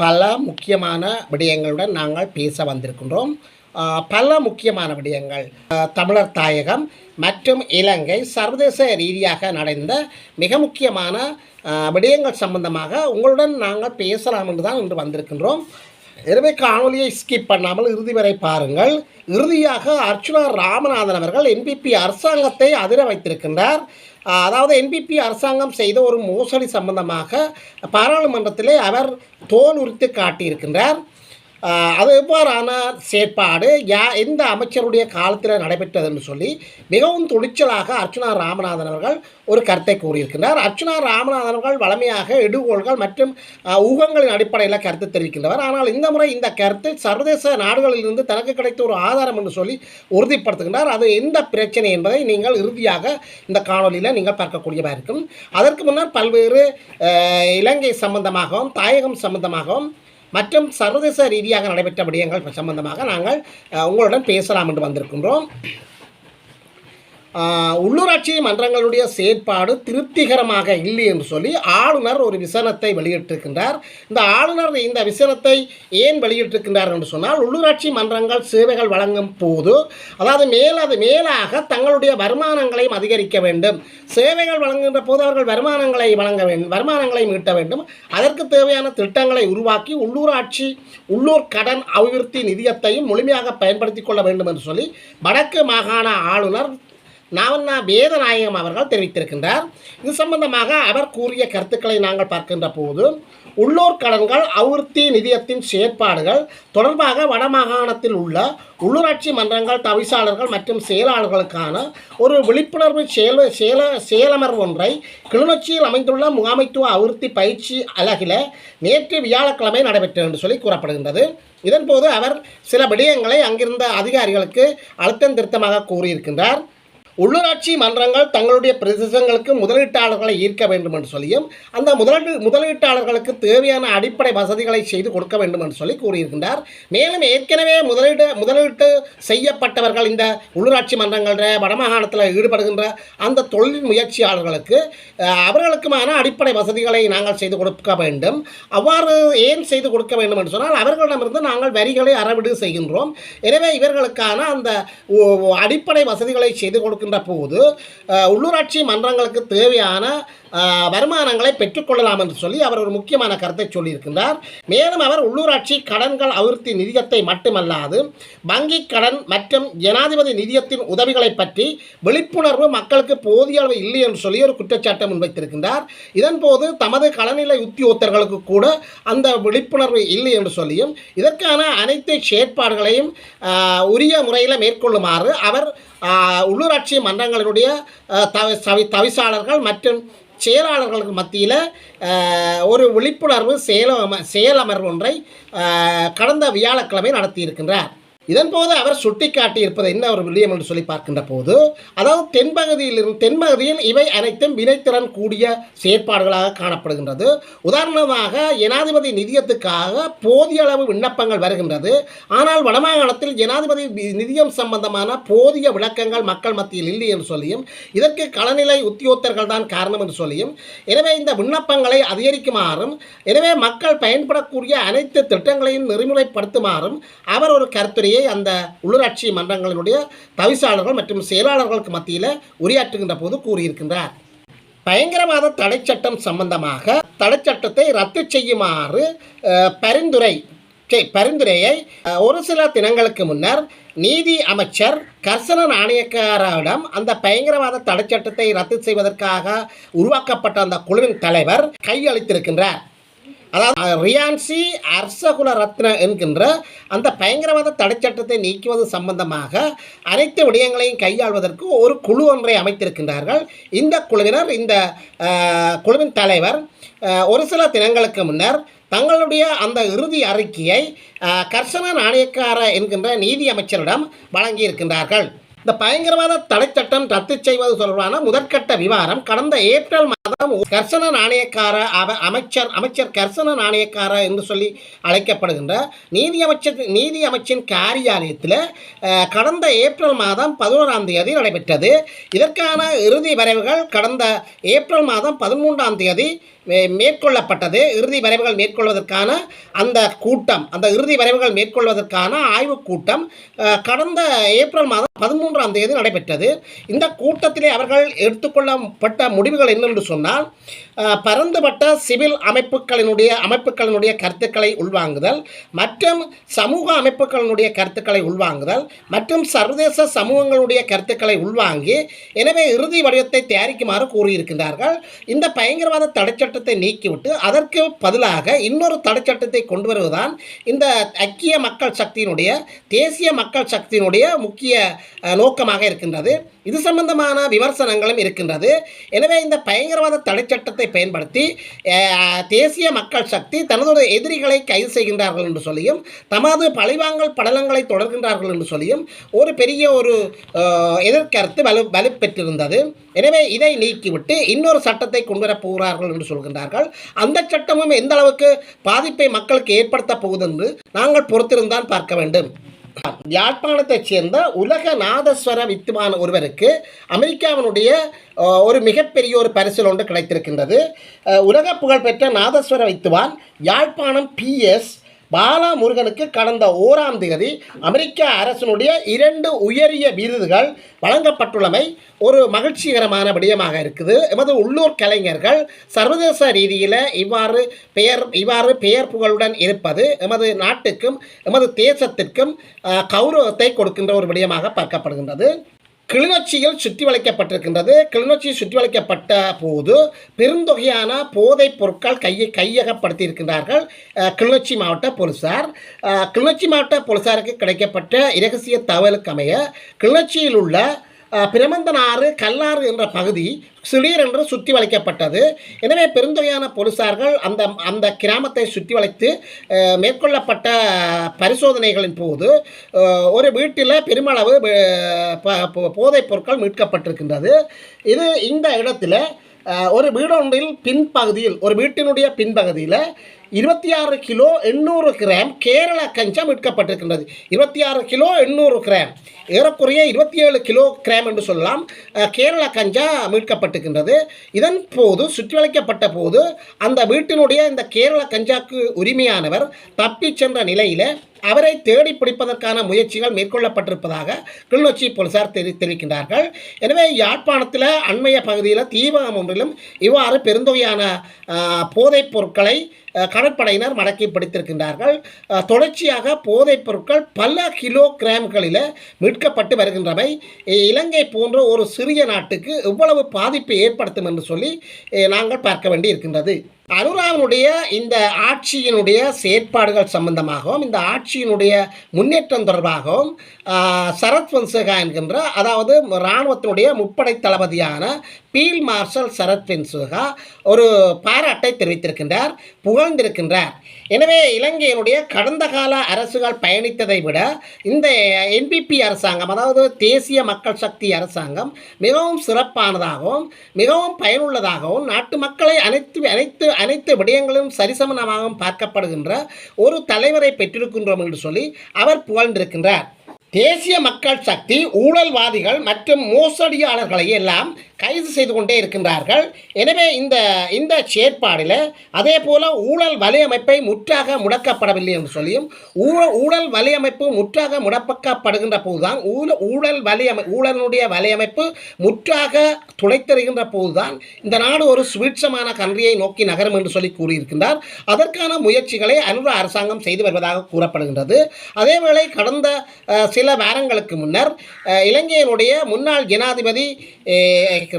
பல முக்கியமான விடயங்களுடன் நாங்கள் பேச வந்திருக்கின்றோம். பல முக்கியமான விடயங்கள். தமிழர் தாயகம் மற்றும் இலங்கை சர்வதேச ரீதியாக நடந்த மிக முக்கியமான விடயங்கள் சம்பந்தமாக உங்களுடன் நாங்கள் பேசலாம் என்று தான் இன்று வந்திருக்கின்றோம். எனவே காணொலியை ஸ்கிப் பண்ணாமல் இறுதி வரை பாருங்கள். இறுதியாக அர்ச்சுனா ராமநாதன் அவர்கள் என்பிபி அரசாங்கத்தை அதிர வைத்திருக்கின்றார். அதாவது என்பிபி அரசாங்கம் செய்த ஒரு மோசடி சம்பந்தமாக பாராளுமன்றத்திலே அவர் தோல் உரித்து காட்டியிருக்கின்றார். அது எவ்வாறான செயற்பாடு? யா எந்த அமைச்சருடைய காலத்தில் நடைபெற்றது என்று சொல்லி மிகவும் துணிச்சலாக அர்ச்சனா ராமநாதன் அவர்கள் ஒரு கருத்தை கூறியிருக்கின்றார். அர்ச்சனா ராமநாதன் அவர்கள் வளமையாக எடுகோள்கள் மற்றும் ஊகங்களின் அடிப்படையில் கருத்து தெரிவிக்கின்றவர். ஆனால் இந்த முறை இந்த கருத்து சர்வதேச நாடுகளிலிருந்து தனக்கு கிடைத்த ஒரு ஆதாரம் என்று சொல்லி உறுதிப்படுத்துகின்றார். அது எந்த பிரச்சனை என்பதை நீங்கள் இறுதியாக இந்த காணொலியில் நீங்கள் பார்க்கக்கூடியதாக இருக்கும். அதற்கு முன்னர் பல்வேறு இலங்கை சம்பந்தமாகவும் தாயகம் சம்பந்தமாகவும் மற்றும் சர்வதேச ரீதியாக நடைபெற்ற விடயங்கள் சம்பந்தமாக நாங்கள் உங்களுடன் பேசலாம் என்று வந்திருக்கின்றோம். உள்ளூராட்சி மன்றங்களுடைய செயற்பாடு திருப்திகரமாக இல்லை என்று சொல்லி ஆளுநர் ஒரு விசனத்தை வெளியிட்டிருக்கின்றார். இந்த ஆளுநர் இந்த விசனத்தை ஏன் வெளியிட்டிருக்கின்றார் என்று சொன்னால் உள்ளூராட்சி மன்றங்கள் சேவைகள் வழங்கும் போது அதாவது மேலது மேலாக தங்களுடைய வருமானங்களையும் அதிகரிக்க வேண்டும். சேவைகள் வழங்குகின்ற போது அவர்கள் வருமானங்களை வழங்க வேண்டும் வருமானங்களையும் மீட்ட வேண்டும். அதற்கு தேவையான திட்டங்களை உருவாக்கி உள்ளூராட்சி உள்ளூர் கடன் அபிவிருத்தி நிதியத்தையும் முழுமையாக பயன்படுத்திக் கொள்ள வேண்டும் என்று சொல்லி வடக்கு மாகாண ஆளுநர் நாவண்ணா வேதநாயகம் அவர்கள் தெரிவித்திருக்கின்றார். இது சம்பந்தமாக அவர் கூறிய கருத்துக்களை நாங்கள் பார்க்கின்ற போது உள்ளூர் கடன்கள் அவுர்த்தி நிதியத்தின் செயற்பாடுகள் தொடர்பாக வடமாகாணத்தில் உள்ள உள்ளூராட்சி மன்றங்கள் தவிசாளர்கள் மற்றும் செயலாளர்களுக்கான ஒரு விழிப்புணர்வு செயல செயல செயலமர்வு ஒன்றை கிளிநொச்சியில் அமைந்துள்ள முகாமைத்துவ அபிவிருத்தி பயிற்சி அலகில நேற்று வியாழக்கிழமை நடைபெற்றது என்று சொல்லி கூறப்படுகின்றது. இதன்போது அவர் சில விடயங்களை அங்கிருந்த அதிகாரிகளுக்கு அழுத்தம் திருத்தமாக கூறியிருக்கின்றார். உள்ளூராட்சி மன்றங்கள் தங்களுடைய பிரதேசங்களுக்கு முதலீட்டாளர்களை ஈர்க்க வேண்டும் என்று சொல்லியும் அந்த முதலீட்டு முதலீட்டாளர்களுக்கு தேவையான அடிப்படை வசதிகளை செய்து கொடுக்க வேண்டும் என்று சொல்லி கூறியிருக்கின்றார். மேலும் ஏற்கனவே முதலீடு முதலீட்டு செய்யப்பட்டவர்கள் இந்த உள்ளூராட்சி மன்றங்களில் வடமாகாணத்தில் ஈடுபடுகின்ற அந்த தொழில் முயற்சியாளர்களுக்கு அவர்களுக்குமான அடிப்படை வசதிகளை நாங்கள் செய்து கொடுக்க வேண்டும். அவ்வாறு ஏன் செய்து கொடுக்க வேண்டும் என்று சொன்னால் அவர்களிடமிருந்து நாங்கள் வரிகளை அறவிடு செய்கின்றோம். எனவே இவர்களுக்கான அந்த அடிப்படை வசதிகளை செய்து கொடுக்கின்ற போது உள்ளூராட்சி மன்றங்களுக்கு தேவையான வருமானங்களை பெற்றுக்கொள்ளலாம் என்று சொல்லி அவர் ஒரு முக்கியமான கருத்தை சொல்லியிருக்கின்றார். மேலும் அவர் உள்ளூராட்சி கடன்கள் அபிவிருத்தி நிதியத்தை மட்டுமல்லாது வங்கி கடன் மற்றும் ஜனாதிபதி நிதியத்தின் உதவிகளை பற்றி விழிப்புணர்வு மக்களுக்கு போதிய அளவு இல்லை என்று சொல்லி ஒரு குற்றச்சாட்டை முன்வைத்திருக்கின்றார். இதன்போது தமது களநிலை உத்தியோகத்தர்களுக்கு கூட அந்த விழிப்புணர்வு இல்லை என்று சொல்லியும் இதற்கான அனைத்து செயற்பாடுகளையும் உரிய முறையில் மேற்கொள்ளுமாறு அவர் உள்ளூராட்சி மன்றங்களினுடைய தவி தவி தவிசாளர்கள் மற்றும் செயலாளர்களுக்கு மத்தியில் ஒரு விழிப்புணர்வு செயலம செயலமர்வு ஒன்றை கடந்த வியாழக்கிழமை நடத்தியிருக்கின்றார். இதன்போது அவர் சுட்டிக்காட்டியிருப்பது என்ன ஒரு வில்லியம் என்று சொல்லி பார்க்கின்ற போது அதாவது தென்பகுதியில் இருந்து தென்பகுதியில் இவை அனைத்தும் வினைத்திறன் கூடிய செயற்பாடுகளாக காணப்படுகின்றது. உதாரணமாக ஜனாதிபதி நிதியத்துக்காக போதிய அளவு விண்ணப்பங்கள் வருகின்றது. ஆனால் வடமாகாணத்தில் ஜனாதிபதி நிதியம் சம்பந்தமான போதிய விளக்கங்கள் மக்கள் மத்தியில் இல்லை என்று சொல்லியும் இதற்கு களநிலை உத்தியோகத்தர்கள் தான் காரணம் என்று சொல்லியும் எனவே இந்த விண்ணப்பங்களை அதிகரிக்குமாறும் எனவே மக்கள் பயன்படக்கூடிய அனைத்து திட்டங்களையும் நெறிமுறைப்படுத்துமாறும் அவர் ஒரு கருத்துரையை உரையை அந்த உள்ளூராட்சி மன்றங்களினுடைய தவிசாளர்கள் மற்றும் செயலாளர்களுக்கு மத்தியில் உரையாற்றுகின்ற போது கூறியிருக்கின்றார். பயங்கரவாத தடைச்சட்டம் சம்பந்தமாக தடைச்சட்டத்தை ரத்து செய்யுமாறு பரிந்துரை பரிந்துரையை ஒரு சில தினங்களுக்கு முன்னர் நீதி அமைச்சர் கர்சன நாணயக்காரிடம் அந்த பயங்கரவாத தடைச்சட்டத்தை ரத்து செய்வதற்காக உருவாக்கப்பட்ட அந்த குழுவின் தலைவர் கையளித்திருக்கின்றார். அதாவது ரியான்சி அர்சகுல ரத்ன என்கின்ற அந்த பயங்கரவாத தடைச்சட்டத்தை நீக்குவது சம்பந்தமாக அனைத்து விடயங்களையும் கையாள்வதற்கு ஒரு குழு ஒன்றை அமைத்திருக்கின்றார்கள். இந்த குழுவினர் இந்த குழுவின் தலைவர் ஒரு சில தினங்களுக்கு முன்னர் தங்களுடைய அந்த இறுதி அறிக்கையை கர்ஷன கர்சன நாணயக்கார என்கின்ற நீதி அமைச்சரிடம் வழங்கியிருக்கின்றார்கள். இந்த பயங்கரவாத தடைச்சட்டம் ரத்து செய்வது தொடர்பான முதற்கட்ட விவாதம் கடந்த ஏப்ரல் கர்சன நாணயக்கார அமைச்சர் அமைச்சர் கர்சன நாணயக்கார என்று சொல்லி அழைக்கப்படுகின்ற நீதி அமைச்சர் நீதி அமைச்சின் காரியாலயத்தில் கடந்த ஏப்ரல் மாதம் பதினோராம் தேதி நடைபெற்றது. இதற்கான இறுதி வரைவுகள் கடந்த ஏப்ரல் மாதம் பதிமூன்றாம் தேதி மே- மேற்கொள்ளப்பட்டது. இறுதி வரைவுகள் மேற்கொள்வதற்கான அந்த கூட்டம் அந்த இறுதி வரைவுகள் மேற்கொள்வதற்கான ஆய்வுக் கூட்டம் கடந்த ஏப்ரல் மாதம் பதிமூன்றாம் தேதி நடைபெற்றது. இந்த கூட்டத்திலே அவர்கள் எடுத்துக்கொள்ளப்பட்ட முடிவுகள் என்னென்று சொன்னால் பரந்துபட்ட சிவில் அமைப்புகளினுடைய அமைப்புகளினுடைய கருத்துக்களை உள்வாங்குதல் மற்றும் சமூக அமைப்புகளினுடைய கருத்துக்களை உள்வாங்குதல் மற்றும் சர்வதேச சமூகங்களுடைய கருத்துக்களை உள்வாங்கி எனவே இறுதி வடிவத்தை தயாரிக்குமாறு கூறியிருக்கின்றார்கள். இந்த பயங்கரவாத தடைச்சட்டத்தை நீக்கிவிட்டு அதற்கு பதிலாக இன்னொரு தடைச்சட்டத்தை கொண்டு வருவதுதான் இந்த ஐக்கிய மக்கள் சக்தியினுடைய தேசிய மக்கள் சக்தியினுடைய முக்கிய நோக்கமாக இருக்கின்றது. இது சம்பந்தமான விமர்சனங்களும் இருக்கின்றது. எனவே இந்த பயங்கரவாத தடைச்சட்டத்தை பயன்படுத்தி தேசிய மக்கள் சக்தி தனது எதிரிகளை கைது செய்கின்றார்கள் என்று சொல்லியும் தமது பழிவாங்கல் படலங்களை தொடர்கின்றார்கள் என்று சொல்லியும் ஒரு பெரிய ஒரு எதிர்கருத்து வலு வலுப்பெற்றிருந்தது. எனவே இதை நீக்கிவிட்டு இன்னொரு சட்டத்தை கொண்டு வரப் போகிறார்கள் என்று சொல்கின்றார்கள். அந்த சட்டமும் எந்த அளவுக்கு பாதிப்பை மக்களுக்கு ஏற்படுத்தப் போகுது என்று நாங்கள் பொறுத்திருந்தான் பார்க்க வேண்டும். யாழ்ப்பாணத்தைச் சேர்ந்த உலக நாதஸ்வர வித்துவான் ஒருவருக்கு அமெரிக்காவினுடைய ஒரு மிகப்பெரிய ஒரு பரிசில் ஒன்று கிடைத்திருக்கின்றது. உலக புகழ்பெற்ற நாதஸ்வர வித்துவான் யாழ்ப்பாணம் பிஎஸ் பாலா முருகனுக்கு கடந்த ஓராம் தேதி அமெரிக்க அரசினுடைய இரண்டு உயரிய விருதுகள் வழங்கப்பட்டுள்ளமை ஒரு மகிழ்ச்சிகரமான விடயமாக இருக்குது. எமது உள்ளூர் கலைஞர்கள் சர்வதேச ரீதியில் இவ்வாறு பெயர் இவ்வாறு பெயர் புகழுடன் இருப்பது எமது நாட்டுக்கும் எமது தேசத்திற்கும் கௌரவத்தை கொடுக்கின்ற ஒரு விடயமாக பார்க்கப்படுகின்றது. கிளிநொச்சியில் சுற்றி வளைக்கப்பட்டிருக்கின்றது. கிளிநொச்சி சுற்றி வளைக்கப்பட்ட போது பெருந்தொகையான போதைப் பொருட்கள் கையை கையகப்படுத்தியிருக்கின்றார்கள் கிளிநொச்சி மாவட்ட போலீசார். கிளிநொச்சி மாவட்ட போலீசாருக்கு கிடைக்கப்பட்ட இரகசிய தகவலுக்கு அமைய கிளிநொச்சியில் உள்ள பிரமந்தனாறு கல்லாறு என்ற பகுதி திடீரென்று சுற்றி வளைக்கப்பட்டது. எனவே பெருந்தொகையான போலீசார்கள் அந்த அந்த கிராமத்தை சுற்றி வளைத்து மேற்கொள்ளப்பட்ட பரிசோதனைகளின் போது ஒரு வீட்டில் பெருமளவு ப- போதைப் பொருட்கள் மீட்கப்பட்டிருக்கின்றது. இது இந்த இடத்துல ஒரு வீடொன்றில் பின்பகுதியில் ஒரு வீட்டினுடைய பின்பகுதியில் இருபத்தி ஆறு கிலோ எண்ணூறு கிராம் கேரள கஞ்சா மீட்கப்பட்டிருக்கின்றது இருபத்தி ஆறு கிலோ எண்ணூறு கிராம். ஏறக்குறைய இருபத்தி ஏழு கிலோ கிராம் என்று சொல்லலாம். கேரள கஞ்சா மீட்கப்பட்டிருக்கின்றது. இதன் போது சுற்றி வளைக்கப்பட்ட போது அந்த வீட்டினுடைய இந்த கேரள கஞ்சாக்கு உரிமையானவர் தப்பிச் சென்ற நிலையில் அவரை தேடி பிடிப்பதற்கான முயற்சிகள் மேற்கொள்ளப்பட்டிருப்பதாக கிளிநொச்சி போலீசார் தெரி தெரிவிக்கின்றார்கள். எனவே யாழ்ப்பாணத்தில் அண்மைய பகுதியில் தீபகம் ஒன்றிலும் இவ்வாறு பெருந்தொகையான போதைப் பொருட்களை கடற்படையினர் மடக்கி பிடித்திருக்கின்றார்கள். தொடர்ச்சியாக போதைப் பொருட்கள் பல கிலோ கிராம்களில் மீட்கப்பட்டு வருகின்றவை இலங்கை போன்ற ஒரு சிறிய நாட்டுக்கு எவ்வளவு பாதிப்பை ஏற்படுத்தும் என்று சொல்லி நாங்கள் பார்க்க வேண்டி இருக்கின்றது அனுராவினுடைய இந்த ஆட்சியினுடைய செயற்பாடுகள் சம்பந்தமாகவும் இந்த ஆட்சியினுடைய முன்னேற்றம் தொடர்பாகவும் சரத் வன்சேகா என்கின்ற அதாவது இராணுவத்தினுடைய முப்படை தளபதியான பீல் மார்ஷல் சரத் வென்சுகா ஒரு பாராட்டை தெரிவித்திருக்கின்றார் புகழ்ந்திருக்கின்றார். எனவே இலங்கையினுடைய கடந்த கால அரசுகள் பயணித்ததை விட இந்த என்பிபி அரசாங்கம் அதாவது தேசிய மக்கள் சக்தி அரசாங்கம் மிகவும் சிறப்பானதாகவும் மிகவும் பயனுள்ளதாகவும் நாட்டு மக்களை அனைத்து அனைத்து அனைத்து விடயங்களும் சரிசமனமாகவும் பார்க்கப்படுகின்ற ஒரு தலைவரை பெற்றிருக்கின்றோம் என்று சொல்லி அவர் புகழ்ந்திருக்கின்றார். தேசிய மக்கள் சக்தி ஊழல்வாதிகள் மற்றும் மோசடியாளர்களை எல்லாம் கைது செய்து கொண்டே இருக்கின்றார்கள். எனவே இந்த இந்த செயற்பாடில் அதே போல் ஊழல் வலையமைப்பை முற்றாக முடக்கப்படவில்லை என்று சொல்லியும் ஊழல் ஊழல் வலையமைப்பு முற்றாக முடப்பக்கப்படுகின்ற போதுதான் ஊழல் ஊழல் வலையமை ஊழலினுடைய வலையமைப்பு முற்றாக துடைத்தெறிகின்ற போதுதான் இந்த நாடு ஒரு சுவீட்சமான கன்றியை நோக்கி நகரும் என்று சொல்லி கூறியிருக்கின்றார். அதற்கான முயற்சிகளை அனுரா அரசாங்கம் செய்து வருவதாக கூறப்படுகின்றது. அதேவேளை கடந்த சில வாரங்களுக்கு முன்னர் இலங்கையினுடைய முன்னாள் ஜனாதிபதி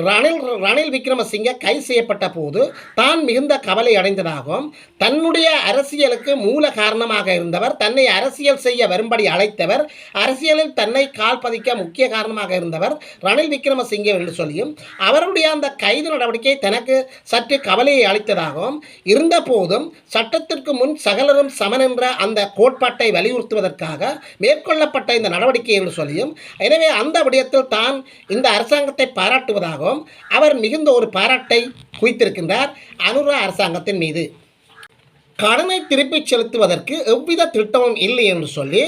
ரணில் ரணில் விக்ரமசிங்க கைது செய்யப்பட்ட போது தான் மிகுந்த கவலை அடைந்ததாகவும் தன்னுடைய அரசியலுக்கு மூல காரணமாக இருந்தவர் தன்னை அரசியல் செய்ய வரும்படி அழைத்தவர் அரசியலில் தன்னை கால் பதிக்க முக்கிய காரணமாக இருந்தவர் ரணில் விக்ரமசிங்கே என்று சொல்லியும் அவருடைய அந்த கைது நடவடிக்கை தனக்கு சற்று கவலையை அளித்ததாகவும் இருந்த போதும் சட்டத்திற்கு முன் சகலரும் சமன் என்ற அந்த கோட்பாட்டை வலியுறுத்துவதற்காக மேற்கொள்ளப்பட்ட இந்த நடவடிக்கை என்று சொல்லியும் எனவே அந்த விடயத்தில் தான் இந்த அரசாங்கத்தை பாராட்டுவதாகவும் அவர் மிகுந்த ஒரு பாராட்டை குவித்திருக்கின்றார் அனுரா அரசாங்கத்தின் மீது. கடனை திருப்பிச் செலுத்துவதற்கு எவ்வித திட்டமும் இல்லை என்று சொல்லி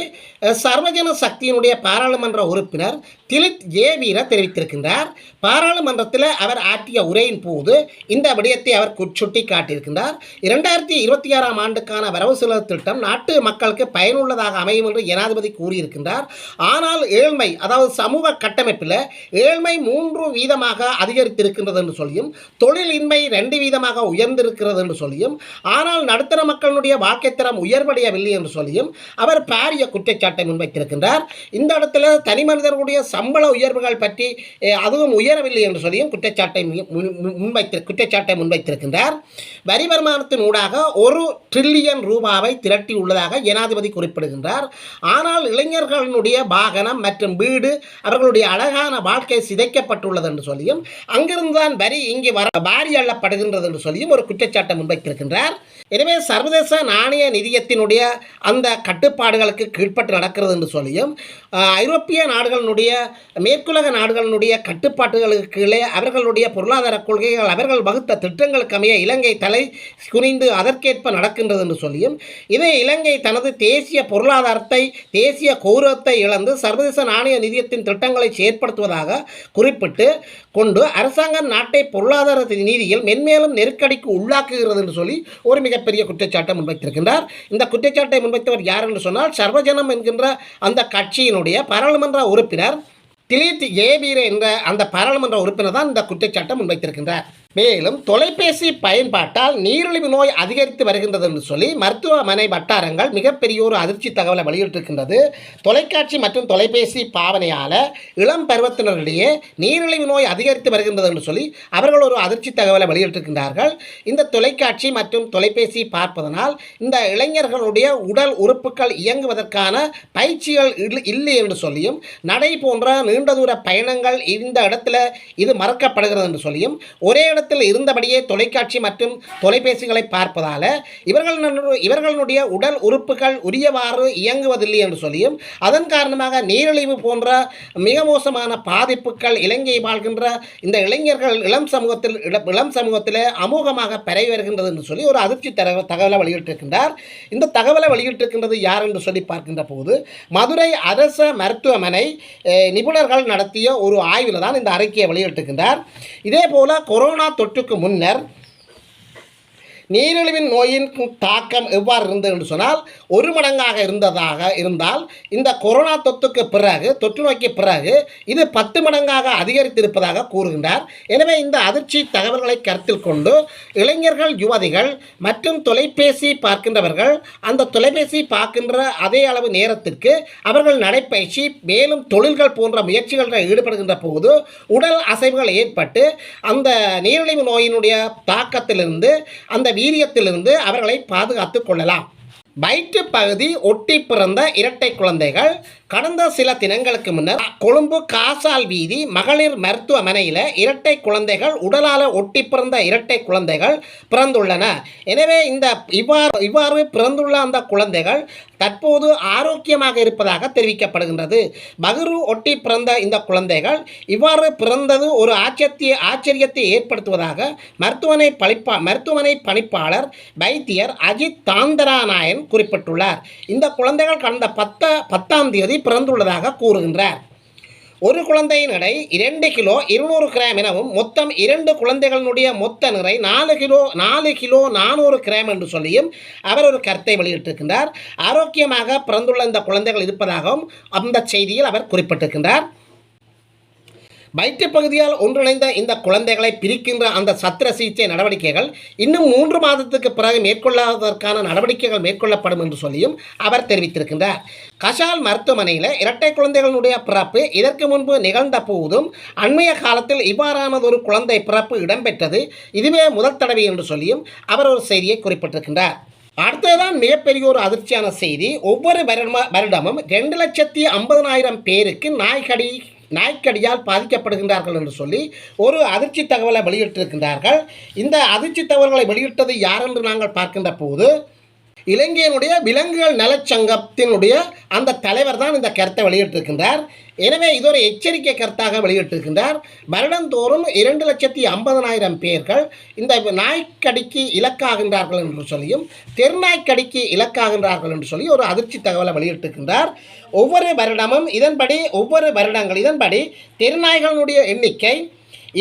சர்வஜன சக்தியினுடைய பாராளுமன்ற உறுப்பினர் திலித் ஏ வீர தெரிவித்திருக்கின்றார். பாராளுமன்றத்தில் அவர் ஆற்றிய உரையின் போது இந்த விடயத்தை அவர் சுட்டி காட்டியிருக்கின்றார் இரண்டாயிரத்தி இருபத்தி ஆறாம் ஆண்டுக்கான வரவு செலவு திட்டம் நாட்டு மக்களுக்கு பயனுள்ளதாக அமையும் என்று ஜனாதிபதி கூறியிருக்கின்றார். ஆனால் ஏழ்மை அதாவது சமூக கட்டமைப்பில் ஏழ்மை மூன்று வீதமாக அதிகரித்திருக்கின்றது என்று சொல்லியும் தொழிலின்மை ரெண்டு வீதமாக உயர்ந்திருக்கிறது என்று சொல்லியும் ஆனால் நடுத்த நடுத்தர மக்களுடைய வாழ்க்கை தரம் உயர்வடையவில்லை என்று சொல்லியும் அவர் பாரிய குற்றச்சாட்டை முன்வைத்திருக்கின்றார். இந்த இடத்துல தனி மனிதர்களுடைய சம்பள உயர்வுகள் பற்றி அதுவும் உயரவில்லை என்று சொல்லியும் குற்றச்சாட்டை முன்வைத்து குற்றச்சாட்டை முன்வைத்திருக்கின்றார். வரி வருமானத்தின் ஊடாக ஒரு ட்ரில்லியன் ரூபாவை திரட்டி உள்ளதாக ஜனாதிபதி குறிப்பிடுகின்றார். ஆனால் இளைஞர்களுடைய வாகனம் மற்றும் வீடு அவர்களுடைய அழகான வாழ்க்கை சிதைக்கப்பட்டுள்ளது என்று சொல்லியும் அங்கிருந்துதான் வரி இங்கு வர வாரி அள்ளப்படுகின்றது என்று சொல்லியும் ஒரு குற்றச்சாட்டை முன்வைத்திருக்கின்றார். எனவே சர்வதேச நாணய நிதியத்தினுடைய அந்த கட்டுப்பாடுகளுக்கு கீழ்ப்பட்டு நடக்கிறது என்று சொல்லியும் ஐரோப்பிய நாடுகளினுடைய மேற்குலக நாடுகளினுடைய கட்டுப்பாட்டுகளுக்கு கீழே அவர்களுடைய பொருளாதார கொள்கைகள் அவர்கள் வகுத்த திட்டங்களுக்கு அமைய இலங்கை தலை குனிந்து அதற்கேற்ப நடக்கின்றது என்று சொல்லியும் இதை இலங்கை தனது தேசிய பொருளாதாரத்தை தேசிய கௌரவத்தை இழந்து சர்வதேச நாணய நிதியத்தின் திட்டங்களை செயற்படுத்துவதாக குறிப்பிட்டு கொண்டு அரசாங்கம் நாட்டை பொருளாதார நீதியில் மென்மேலும் நெருக்கடிக்கு உள்ளாக்குகிறது என்று சொல்லி ஒரு மிகப்பெரிய குற்றச்சாட்டை முன்வைத்திருக்கின்றார். இந்த குற்றச்சாட்டை முன்வைத்தவர் யார் என்று சொன்னால் சர்வஜனம் என்கின்ற அந்த கட்சியினுடைய பாராளுமன்ற உறுப்பினர் திலீத் ஏபீர என்ற அந்த பாராளுமன்ற உறுப்பினர் தான் இந்த குற்றச்சாட்டை முன்வைத்திருக்கின்றார். மேலும் தொலைபேசி பயன்பாட்டால் நீரிழிவு நோய் அதிகரித்து வருகின்றது என்று சொல்லி மருத்துவமனை வட்டாரங்கள் மிகப்பெரிய ஒரு அதிர்ச்சி தகவலை வெளியிட்டிருக்கின்றது. தொலைக்காட்சி மற்றும் தொலைபேசி பாவனையால் இளம் பருவத்தினரிடையே நீரிழிவு நோய் அதிகரித்து வருகின்றது என்று சொல்லி அவர்கள் ஒரு அதிர்ச்சி தகவலை வெளியிட்டிருக்கின்றார்கள். இந்த தொலைக்காட்சி மற்றும் தொலைபேசி பார்ப்பதனால் இந்த இளைஞர்களுடைய உடல் உறுப்புகள் இயங்குவதற்கான பயிற்சிகள் இல்லை என்று சொல்லியும் நடை போன்ற நீண்ட தூர பயணங்கள் இந்த இடத்துல இது மறக்கப்படுகிறது என்று சொல்லியும் ஒரே இடத்தில் இருந்தபடியே தொலைக்காட்சி மற்றும் தொலைபேசிகளை பார்ப்பதால் இவர்கள் இவர்களுடைய உடல் உறுப்புகள் உரியவாறு இயங்குவதில்லை என்று சொல்லியும் அதன் காரணமாக நீரிழிவு போன்ற மிக மோசமான பாதிப்புகள் இலங்கையை வாழ்கின்ற இந்த இளைஞர்கள் இளம் சமூகத்தில் இளம் சமூகத்தில் அமோகமாக பரவி வருகின்றது என்று சொல்லி ஒரு அதிர்ச்சி தகவலை வெளியிட்டிருக்கின்றார். இந்த தகவலை வெளியிட்டிருக்கின்றது யார் என்று சொல்லி பார்க்கின்ற போது மதுரை அரச மருத்துவமனை நிபுணர்கள் நடத்திய ஒரு ஆய்வில் தான் இந்த அறிக்கையை வெளியிட்டிருக்கின்றார். இதே போல கொரோனா தொற்றுக்கு முன்னர் நீரிழிவின் நோயின் தாக்கம் எவ்வாறு இருந்தது என்று சொன்னால் ஒரு மடங்காக இருந்ததாக இருந்தால் இந்த கொரோனா தொற்றுக்கு பிறகு தொற்று நோய்க்கு பிறகு இது பத்து மடங்காக அதிகரித்திருப்பதாக கூறுகின்றார். எனவே இந்த அதிர்ச்சி தகவல்களை கருத்தில் கொண்டு இளைஞர்கள் யுவதிகள் மற்றும் தொலைபேசி பார்க்கின்றவர்கள் அந்த தொலைபேசி பார்க்கின்ற அதே அளவு நேரத்திற்கு அவர்கள் நடைப்பயிற்சி மேலும் தொழில்கள் போன்ற முயற்சிகளில் ஈடுபடுகின்ற போது உடல் அசைவுகள் ஏற்பட்டு அந்த நீரிழிவு நோயினுடைய தாக்கத்திலிருந்து அந்த வீரியத்திலிருந்து அவர்களை பாதுகாத்துக் கொள்ளலாம். வயிற்று பகுதி ஒட்டி பிறந்த இரட்டை குழந்தைகள் கடந்த சில தினங்களுக்கு முன்னர் கொழும்பு காசால் வீதி மகளிர் மருத்துவமனையில் இரட்டை குழந்தைகள் உடலால் ஒட்டி பிறந்த இரட்டை குழந்தைகள் பிறந்துள்ளன. எனவே இந்த இவ்வாறு இவ்வாறு பிறந்துள்ள அந்த குழந்தைகள் தற்போது ஆரோக்கியமாக இருப்பதாக தெரிவிக்கப்படுகின்றது. பகுரு ஒட்டி பிறந்த இந்த குழந்தைகள் இவ்வாறு பிறந்தது ஒரு ஆச்சரிய ஆச்சரியத்தை ஏற்படுத்துவதாக மருத்துவமனை பணிப்பா மருத்துவமனை பணிப்பாளர் வைத்தியர் அஜித் தாந்தராநாயன் குறிப்பிட்டுள்ளார். இந்த குழந்தைகள் கடந்த பத்த பத்தாம் தேதி பிறந்துள்ளதாக கூறுகின்றார். ஒரு குழந்தையின் எடை இரண்டு கிலோ இருநூறு கிராம் எனவும் மொத்தம் இரண்டு குழந்தைகளினுடைய மொத்த நிறை நாலு கிலோ நாலு கிலோ நானூறு கிராம் என்று சொல்லியும் அவர் ஒரு கருத்தை வெளியிட்டிருக்கின்றார். ஆரோக்கியமாக பிறந்துள்ள இந்த குழந்தைகள் இருப்பதாகவும் அந்த செய்தியில் அவர் குறிப்பிட்டிருக்கின்றார். வயிற்றுப் பகுதியால் ஒன்றிணைந்த இந்த குழந்தைகளை பிரிக்கின்ற அந்த சத்திர சிகிச்சை நடவடிக்கைகள் இன்னும் மூன்று மாதத்துக்கு பிறகு மேற்கொள்ளாததற்கான நடவடிக்கைகள் மேற்கொள்ளப்படும் என்று சொல்லியும் அவர் தெரிவித்திருக்கின்றார். கஷால் மருத்துவமனையில் இரட்டை குழந்தைகளுடைய பிறப்பு இதற்கு முன்பு நிகழ்ந்த போதும் அண்மைய காலத்தில் இவ்வாறானதொரு குழந்தை பிறப்பு இடம்பெற்றது. இதுவே முதல் தடவை என்று சொல்லியும் அவர் ஒரு செய்தியை குறிப்பிட்டிருக்கின்றார். அடுத்ததுதான் மிகப்பெரிய ஒரு அதிர்ச்சியான செய்தி. ஒவ்வொரு வருடமும் ரெண்டு லட்சத்தி ஐம்பதனாயிரம் பேருக்கு நாய்கடி நாய்க்கடியால் பாதிக்கப்படுகின்றார்கள் என்று சொல்லி ஒரு அதிர்ச்சி தகவலை வெளியிட்டிருக்கின்றார்கள். இந்த அதிர்ச்சி தகவல்களை வெளியிட்டது யார் என்று நாங்கள் பார்க்கின்ற போது இலங்கையினுடைய விலங்குகள் நலச்சங்கத்தினுடைய அந்த தலைவர் தான் இந்த கருத்தை வெளியிட்டிருக்கின்றார். எனவே இது ஒரு எச்சரிக்கை கருத்தாக வெளியிட்டிருக்கின்றார். வருடந்தோறும் இரண்டு லட்சத்தி ஐம்பதனாயிரம் பேர்கள் இந்த நாய்க்கடிக்கு இலக்காகின்றார்கள் என்று சொல்லியும் தெருநாய்க்கடிக்கு இலக்காகின்றார்கள் என்று சொல்லி ஒரு அதிர்ச்சி தகவலை வெளியிட்டிருக்கின்றார். ஒவ்வொரு வருடமும் இதன்படி ஒவ்வொரு வருடங்கள் இதன்படி தெருநாய்களுடைய எண்ணிக்கை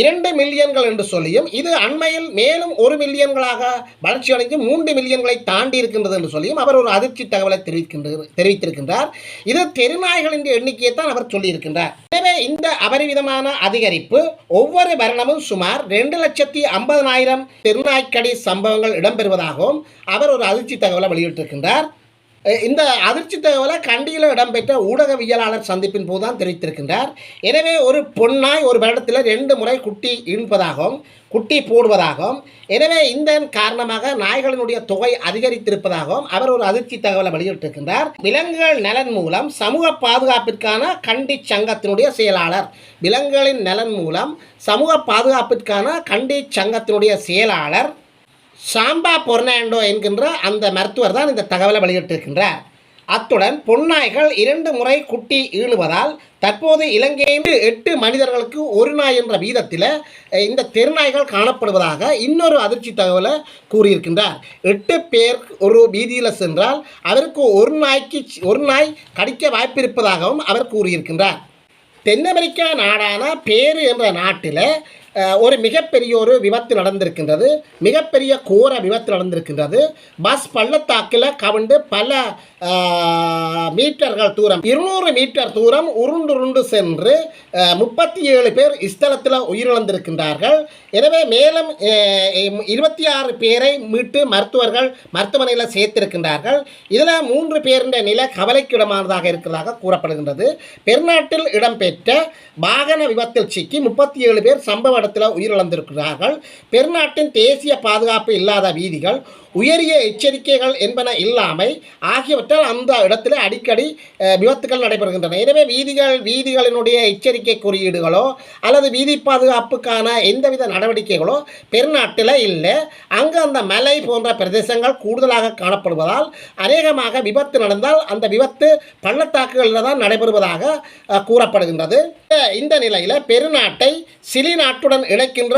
இரண்டு மில்லியன்கள் என்று சொல்லியும் இது அண்மையில் மேலும் ஒரு மில்லியன்களாக வளர்ச்சி அடைந்து மூன்று மில்லியன்களை தாண்டி இருக்கின்றது என்று சொல்லியும் அவர் ஒரு அதிர்ச்சி தகவலை தெரிவிக்கின்ற தெரிவித்திருக்கின்றார். இது தெருநாய்களின் எண்ணிக்கையை தான் அவர் சொல்லியிருக்கின்றார். எனவே இந்த அபரிவிதமான அதிகரிப்பு ஒவ்வொரு வருடமும் சுமார் ரெண்டு லட்சத்தி ஐம்பதனாயிரம் தெருநாய்க்கடி சம்பவங்கள் இடம்பெறுவதாகவும் அவர் ஒரு அதிர்ச்சி தகவலை வெளியிட்டிருக்கின்றார். இந்த அதிர்ச்சி தகவலை கண்டியில் இடம்பெற்ற ஊடகவியலாளர் சந்திப்பின் போது தான் தெரிவித்திருக்கின்றார். எனவே ஒரு பொன்னாய் ஒரு வருடத்தில் ரெண்டு முறை குட்டி ஈன்பதாகவும் குட்டி போடுவதாகவும் எனவே இந்த காரணமாக நாய்களினுடைய தொகை அதிகரித்திருப்பதாகவும் அவர் ஒரு அதிர்ச்சி தகவலை வெளியிட்டிருக்கின்றார். விலங்குகள் நலன் மூலம் சமூக பாதுகாப்பிற்கான கண்டி சங்கத்தினுடைய செயலாளர். விலங்குகளின் நலன் மூலம் சமூக பாதுகாப்பிற்கான கண்டி சங்கத்தினுடைய செயலாளர். சாம்பா பொர்னாண்டோ என்கின்ற அந்த மருத்துவர் தான் இந்த தகவலை வெளியிட்டிருக்கின்றார். அத்துடன் பொன்னாய்கள் இரண்டு முறை குட்டி ஈழுவதால் தற்போது இலங்கையில் எட்டு மனிதர்களுக்கு ஒரு நாய் என்ற வீதத்தில் இந்த தெருநாய்கள் காணப்படுவதாக இன்னொரு அதிர்ச்சி தகவலை கூறியிருக்கின்றார். எட்டு பேர் ஒரு வீதியில் சென்றால் அவருக்கு ஒரு நாய்க்கு ஒரு நாய் கடிக்க வாய்ப்பிருப்பதாகவும் அவர் கூறியிருக்கின்றார். தென் அமெரிக்கா நாடான பேரு என்ற நாட்டில் ஒரு மிகப்பெரிய ஒரு விபத்து நடந்திருக்கின்றது. மிகப்பெரிய கோர விபத்து நடந்திருக்கின்றது. பஸ் பள்ளத்தாக்கில் கவிண்டு பல மீட்டர்கள் தூரம் இருநூறு மீட்டர் தூரம் உருண்டுருண்டு சென்று முப்பத்தி ஏழு பேர் இஸ்தலத்தில் உயிரிழந்திருக்கின்றார்கள். எனவே மேலும் இருபத்தி ஆறு பேரை மீட்டு மருத்துவர்கள் மருத்துவமனையில் சேர்த்திருக்கின்றார்கள். இதில் மூன்று பேருடைய நிலை கவலைக்கிடமானதாக இருக்கிறதாக கூறப்படுகின்றது. பெருநாட்டில் இடம்பெற்ற வாகன விபத்தில் சிக்கி முப்பத்தி ஏழு பேர் சம்பவ இடத்தில் உயிரிழந்திருக்கிறார்கள். பெருநாட்டின் தேசிய பாதுகாப்பு இல்லாத வீதிகள் உயரிய எச்சரிக்கைகள் என்பன இல்லாமை ஆகியவற்றால் அந்த இடத்துல அடிக்கடி விபத்துகள் நடைபெறுகின்றன. எனவே வீதிகள் வீதிகளினுடைய எச்சரிக்கை குறியீடுகளோ அல்லது வீதி பாதுகாப்புக்கான எந்தவித நடவடிக்கைகளோ பெருநாட்டில் இல்லை. அங்கு அந்த மலை போன்ற பிரதேசங்கள் கூடுதலாக காணப்படுவதால் அநேகமாக விபத்து நடந்தால் அந்த விபத்து பள்ளத்தாக்குகளில் தான் நடைபெறுவதாக கூறப்படுகின்றது. இந்த- நிலையில் பெருநாட்டை சிலி நாட்டுடன் இணைக்கின்ற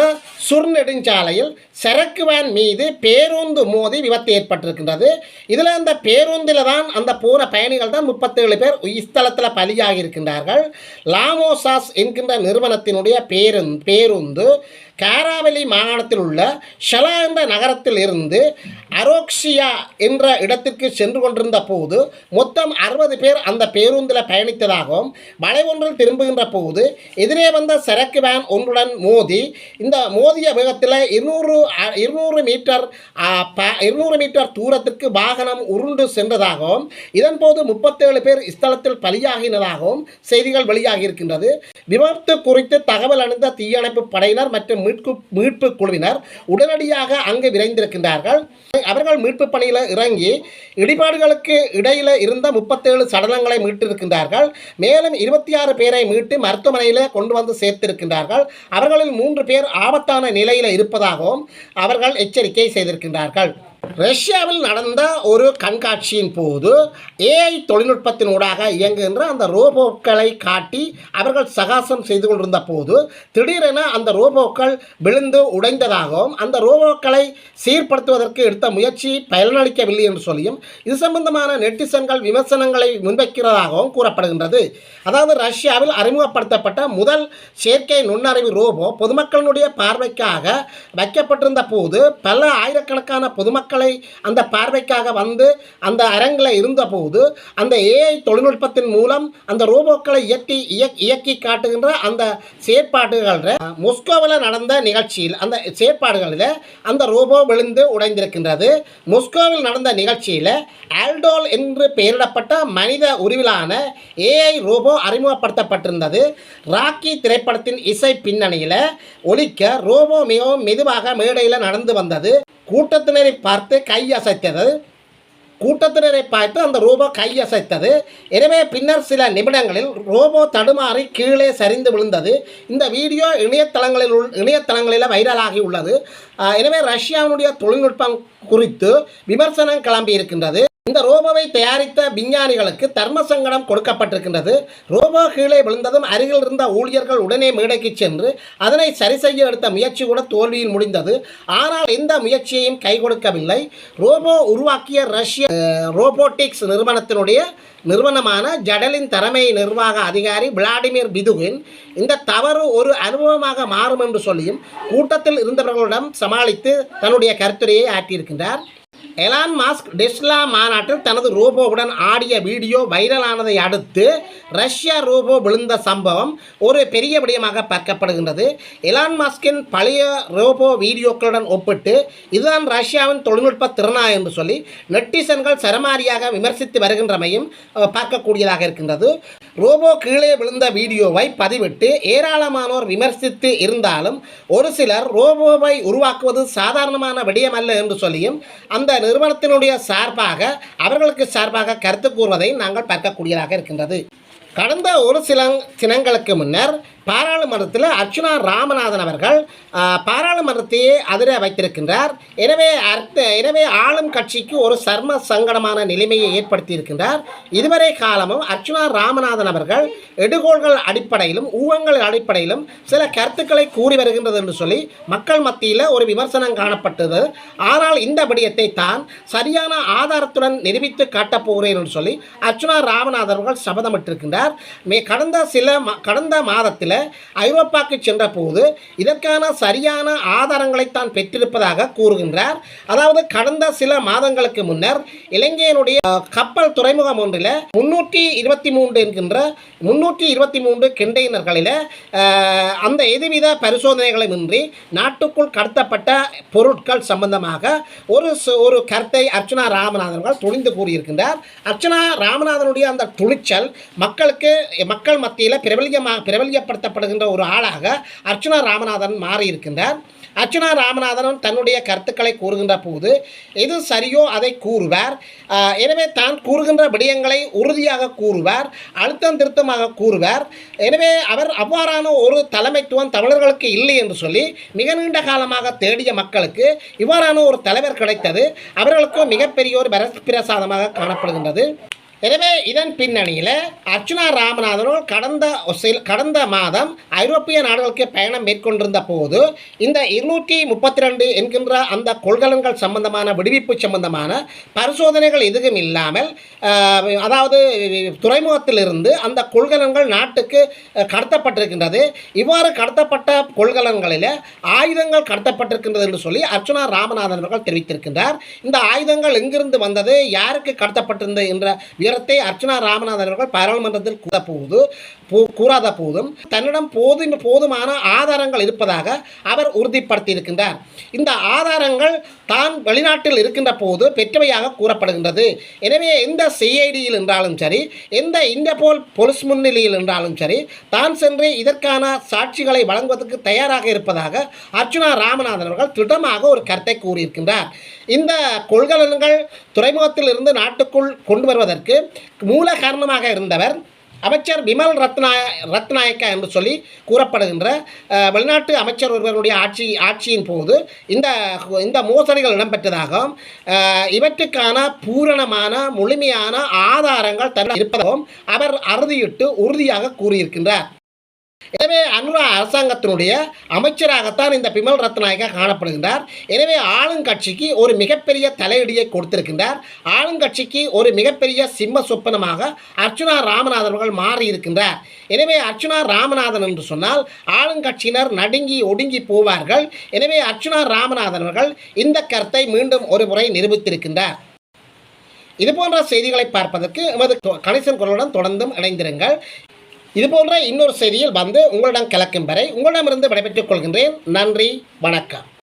சுர்நெடுஞ்சாலையில் சரக்கு வேன் மீது பேருந்து மோதி விபத்து ஏற்பட்டிருக்கின்றது. இதில் அந்த பேருந்தில் தான் அந்த போன பயணிகள் தான் முப்பத்தேழு பேர் இஸ்தலத்தில் பலியாகி இருக்கின்றார்கள் லாமோசாஸ் என்கின்ற நிறுவனத்தினுடைய பேருந்து பேருந்து காராவலி மாகாணத்தில் உள்ள ஷலா என்ற நகரத்தில் இருந்து அரோக்ஷியா என்ற இடத்திற்கு சென்று கொண்டிருந்த போது மொத்தம் அறுபது பேர் அந்த பேருந்தில் பயணித்ததாகவும் வளைவொன்றில் திரும்புகின்ற போது எதிரே வந்த சரக்கு வேன் ஒன்றுடன் மோதி இந்த மோதிய வேகத்தில் இருநூறு இருநூறு மீட்டர் ப- இருநூறு மீட்டர் தூரத்திற்கு வாகனம் உருண்டு சென்றதாகவும் இதன்போது முப்பத்தேழு பேர் இஸ்தலத்தில் பலியாகினதாகவும் செய்திகள் வெளியாகி இருக்கின்றது விபத்து குறித்து தகவல் அணிந்த தீயணைப்பு படையினர் மற்றும் மீட்பு மீட்பு குழுவினர் உடனடியாக அங்கு விரைந்திருக்கின்றார்கள். அவர்கள் மீட்பு பணியில் இறங்கி இடிபாடுகளுக்கு இடையில இருந்த முப்பத்தேழு சடலங்களை மீட்டிருக்கின்றார்கள். மேலும் இருபத்தி ஆறு பேரை மீட்டு மருத்துவமனையில் கொண்டு வந்து சேர்த்திருக்கின்றார்கள். அவர்களில் மூன்று பேர் ஆபத்தான நிலையில் இருப்பதாகவும் அவர்கள் எச்சரிக்கை செய்திருக்கின்றார்கள். ரஷ்யாவில் நடந்த ஒரு கண்காட்சியின் போது ஏஐ தொழில்நுட்பத்தின் ஊடாக இயங்குகின்ற அந்த ரோபோக்களை காட்டி அவர்கள் சகாசம் செய்து கொண்டிருந்த போது திடீரென அந்த ரோபோக்கள் விழுந்து உடைந்ததாகவும் அந்த ரோபோக்களை சீர்படுத்துவதற்கு எடுத்த முயற்சி பயனளிக்கவில்லை என்று சொல்லியும் இது சம்பந்தமான நெட்டிசன்கள் விமர்சனங்களை முன்வைக்கிறதாகவும் கூறப்படுகின்றது. அதாவது ரஷ்யாவில் அறிமுகப்படுத்தப்பட்ட முதல் செயற்கை நுண்ணறிவு ரோபோ பொதுமக்களினுடைய பார்வைக்காக வைக்கப்பட்டிருந்த போது பல ஆயிரக்கணக்கான பொதுமக்கள் அந்த பார்வைக்காக வந்து அந்த அரங்கில் இருந்தபோது அந்த ஏஐ தொழில்நுட்பத்தின் மூலம் அந்த ரோபோக்களை இயக்கி இயக்- இயக்கி காட்டுகின்ற அந்த செயற்பாடுகளில் மொஸ்கோவில் நடந்த நிகழ்ச்சியில் அந்த செயற்பாடுகளில் அந்த ரோபோ விழுந்து உடைந்திருக்கின்றது. மொஸ்கோவில் நடந்த நிகழ்ச்சியில் ஆல்டோல் என்று பெயரிடப்பட்ட மனித உருவிலான ஏஐ ரோபோ அறிமுகப்படுத்தப்பட்டிருந்தது. ராக்கி திரைப்படத்தின் இசை பின்னணியில் ஒலிக்க ரோபோ மிகவும் மெதுவாக மேடையில் நடந்து வந்தது. கூட்டத்தினரை பார்த்து கை அசைத்தது. கூட்டத்தினரை பார்த்து அந்த ரோபோ கை அசைத்தது. எனவே பின்னர் சில நிமிடங்களில் ரோபோ தடுமாறி கீழே சரிந்து விழுந்தது. இந்த வீடியோ இணையதளங்களில் உள் இணையதளங்களில் வைரலாகி உள்ளது. எனவே ரஷ்யாவினுடைய தொழில்நுட்பம் குறித்து விமர்சனம் கிளம்பி இருக்கின்றது. இந்த ரோபோவை தயாரித்த விஞ்ஞானிகளுக்கு தர்ம சங்கடம் கொடுக்கப்பட்டிருக்கின்றது. ரோபோ கீழே விழுந்ததும் அருகில் இருந்த ஊழியர்கள் உடனே மேடைக்கு சென்று அதனை சரி செய்ய எடுத்த முயற்சி கூட தோல்வியில் முடிந்தது. ஆனால் எந்த முயற்சியையும் கை கொடுக்கவில்லை. ரோபோ உருவாக்கிய ரஷ்ய ரோபோட்டிக்ஸ் நிறுவனத்தினுடைய நிறுவனமான ஜடலின் தலைமை நிர்வாக அதிகாரி விளாடிமிர் பிதுவின் இந்த தவறு ஒரு அனுபவமாக மாறும் என்று சொல்லியும் கூட்டத்தில் இருந்தவர்களிடம் சமாளித்து தன்னுடைய கருத்துரையை ஆற்றியிருக்கின்றார். எலான் மாஸ்க் டெஸ்லா மாநாட்டில் தனது ரோபோவுடன் ஆடிய வீடியோ வைரலானதை அடுத்து ரஷ்யா ரோபோ விழுந்த சம்பவம் ஒரு பெரிய விடயமாக பார்க்கப்படுகின்றது. எலான் மாஸ்கின் பழைய ரோபோ வீடியோக்களுடன் ஒப்பிட்டு இதுதான் ரஷ்யாவின் தொழில்நுட்ப திறனா என்று சொல்லி நெட்டிசன்கள் சரமாரியாக விமர்சித்து வருகின்றமையும் பார்க்கக்கூடியதாக இருக்கின்றது. ரோபோ கீழே விழுந்த வீடியோவை பதிவிட்டு ஏராளமானோர் விமர்சித்து இருந்தாலும் ஒரு சிலர் ரோபோவை உருவாக்குவது சாதாரணமான விடயமல்ல என்று சொல்லியும் அந்த நிறுவனத்தினுடைய சார்பாக அவர்களுக்கு சார்பாக கருத்து கூறுவதை நாங்கள் பார்க்கக்கூடியதாக இருக்கின்றது. கடந்த ஒரு சில தினங்களுக்கு முன்னர் பாராளுமன்றத்தில் அர்ச்சுனா ராமநாதன் அவர்கள் பாராளுமன்றத்தையே அதிர வைத்திருக்கின்றார். எனவே அர்த்த எனவே ஆளும் கட்சிக்கு ஒரு சர்ம சங்கடமான நிலைமையை ஏற்படுத்தியிருக்கின்றார். இதுவரை காலமும் அர்ச்சுனா ராமநாதன் அவர்கள் எடுகோள்கள் அடிப்படையிலும் ஊகங்கள் அடிப்படையிலும் சில கருத்துக்களை கூறி வருகின்றது என்று சொல்லி மக்கள் மத்தியில் ஒரு விமர்சனம் காணப்பட்டது. ஆனால் இந்த விடயத்தை தான் சரியான ஆதாரத்துடன் நிரூபித்து காட்டப் போகிறேன் என்று சொல்லி அர்ச்சுனா ராமநாதன் அவர்கள் சபதமிட்டிருக்கின்றார். மே கடந்த சில கடந்த மாதத்தில் ஐரோப்பாக்கு சென்ற போது இதற்கான சரியான ஆதாரங்களை தான் பெற்றிருப்பதாக கூறுகின்றார். அதாவது கடந்த சில மாதங்களுக்கு முன்னர் இலங்கையினுடைய கப்பல் துறைமுகம் ஒன்றில் முன்னூற்றி இருபத்தி மூன்று என்கின்ற முன்னூற்றி இருபத்தி மூன்று கண்டெய்னர்களில் அந்த எதுவித பரிசோதனைகளும் இன்றி நாட்டுக்குள் கடத்தப்பட்ட பொருட்கள் சம்பந்தமாக ஒரு ஒரு கருத்தை அர்ச்சனா ராமநாதன் அவர்கள் துணிந்து கூறியிருக்கின்றார். அர்ச்சனா ராமநாதனுடைய அந்த துணிச்சல் மக்களுக்கு மக்கள் மத்தியில் பிரபலியமாக பிரபலியப்படுத்த பிரபல்யப்படுத்தப்படுகின்ற ஒரு ஆளாக அர்ச்சனா ராமநாதன் மாறியிருக்கின்றார். அர்ச்சனா ராமநாதன் தன்னுடைய கருத்துக்களை கூறுகின்ற போது எது சரியோ அதை கூறுவார். எனவே தான் கூறுகின்ற விடயங்களை உறுதியாக கூறுவார் அழுத்தம் திருத்தமாக கூறுவார். எனவே அவர் அவ்வாறான ஒரு தலைமைத்துவம் தமிழர்களுக்கு இல்லை என்று சொல்லி மிக நீண்ட காலமாக தேடிய மக்களுக்கு இவ்வாறான ஒரு தலைவர் கிடைத்தது. அவர்களுக்கும் மிகப்பெரிய ஒரு வரப்பிரசாதமாக காணப்படுகின்றது. எனவே இதன் பின்னணியில் அர்ச்சுனா ராமநாதனும் கடந்த சில கடந்த மாதம் ஐரோப்பிய நாடுகளுக்கு பயணம் மேற்கொண்டிருந்த போது இந்த இருநூற்றி முப்பத்தி ரெண்டு என்கின்ற அந்த கொள்கலன்கள் சம்பந்தமான விடுவிப்பு சம்பந்தமான பரிசோதனைகள் எதுவும் இல்லாமல் அதாவது துறைமுகத்திலிருந்து அந்த கொள்கலன்கள் நாட்டுக்கு கடத்தப்பட்டிருக்கின்றது. இவ்வாறு கடத்தப்பட்ட கொள்கலன்களில் ஆயுதங்கள் கடத்தப்பட்டிருக்கின்றது என்று சொல்லி அர்ச்சுனா ராமநாதன் அவர்கள் தெரிவித்திருக்கின்றார். இந்த ஆயுதங்கள் எங்கிருந்து வந்தது யாருக்கு கடத்தப்பட்டிருந்தது என்ற விவரத்தை அர்ச்சனா ராமநாதன் அவர்கள் பாராளுமன்றத்தில் கூற போது போ- கூறாத போதும் தன்னிடம் போதும் போதுமான ஆதாரங்கள் இருப்பதாக அவர் உறுதிப்படுத்தியிருக்கின்றார். இந்த ஆதாரங்கள் தான் வெளிநாட்டில் இருக்கின்ற போது பெற்றவையாக கூறப்படுகின்றது. எனவே எந்த சிஐடியில் என்றாலும் சரி எந்த இண்டபோல் பொலிஸ் முன்னிலையில் என்றாலும் சரி தான் சென்று இதற்கான சாட்சிகளை வழங்குவதற்கு தயாராக இருப்பதாக அர்ச்சுனா ராமநாதன் அவர்கள் திடமாக ஒரு கருத்தை கூறியிருக்கின்றார். இந்த கொள்கலன்கள் துறைமுகத்தில் இருந்து நாட்டுக்குள் கொண்டு வருவதற்கு மூல காரணமாக இருந்தவர் அமைச்சர் விமல் ரத்னா ரத்நாயக்கா என்று சொல்லி கூறப்படுகின்ற வெளிநாட்டு அமைச்சர் ஒருவருடைய ஆட்சி ஆட்சியின் போது இந்த இந்த மோசடிகள் இடம்பெற்றதாகவும் இவற்றுக்கான பூரணமான முழுமையான ஆதாரங்கள் தன்னிடம் இருப்பதாகவும் அவர் அறுதியிட்டு உறுதியாக கூறியிருக்கின்றார். எனவே அனுரா அரசாங்கத்தினுடைய அமைச்சராகத்தான் இந்த பிமல் ரத்நாயகா காணப்படுகின்றார். எனவே ஆளுங்கட்சிக்கு ஒரு மிகப்பெரிய தலையடியை கொடுத்திருக்கின்றார். ஆளுங்கட்சிக்கு ஒரு மிகப்பெரிய சிம்ம சொப்பனமாக அர்ச்சுனா ராமநாதன் அவர்கள் மாறியிருக்கின்றார். எனவே அர்ச்சுனா ராமநாதன் என்று சொன்னால் ஆளுங்கட்சியினர் நடுங்கி ஒடுங்கி போவார்கள். எனவே அர்ச்சுனா ராமநாதன் அவர்கள் இந்த கருத்தை மீண்டும் ஒரு முறை நிரூபித்திருக்கின்றார். இது போன்ற செய்திகளை பார்ப்பதற்கு எமது கணேசன் குரலுடன் தொடர்ந்தும் இணைந்திருங்கள். இது போன்ற இன்னொரு செய்தியில் வந்து உங்களிடம் கலக்கும் வரை உங்களிடமிருந்து விடைபெற்றுக் கொள்கின்றேன். நன்றி வணக்கம்.